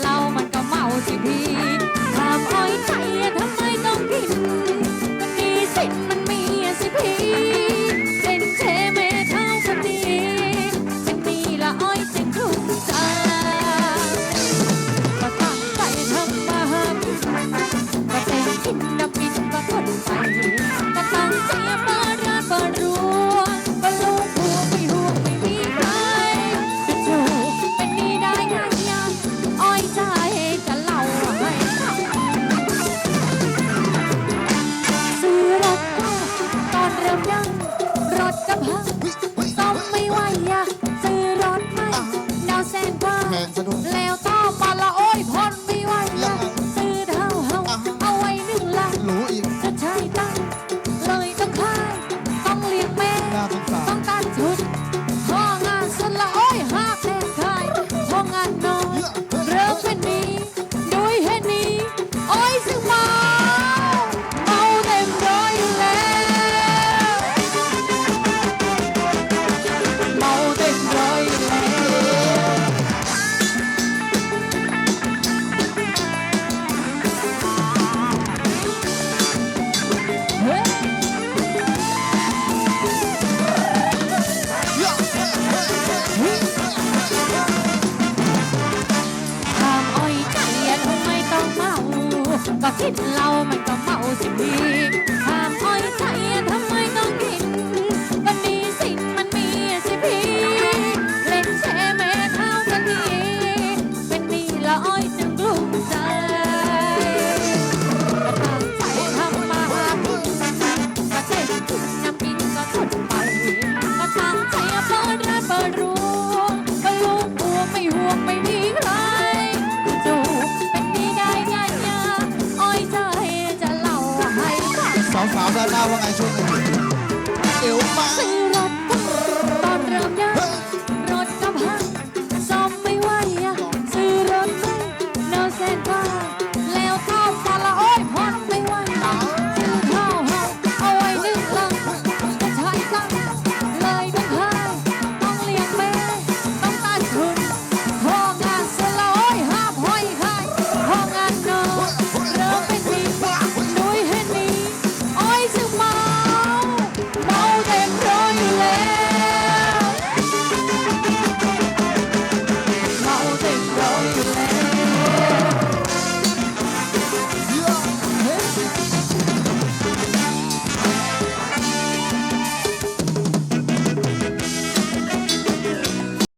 เหล้ามันก็เมาสิพี่ินเหล้ามันก็เมาสิพีถามอ้อยใจทำไมต้องกิน มันมีสิ่งมันมีสิพีเล่นแช่แม่เท้ากันที เป็นมีละอ้อยจึงกลุ้มใจมาทำใจทำมาหาพึ่งมาเต้นน้ำกินก็ทนไปาวด้านหน้าว่าไงช่วงนี้เอวมา ซื้อรถตอนเริ่มยาก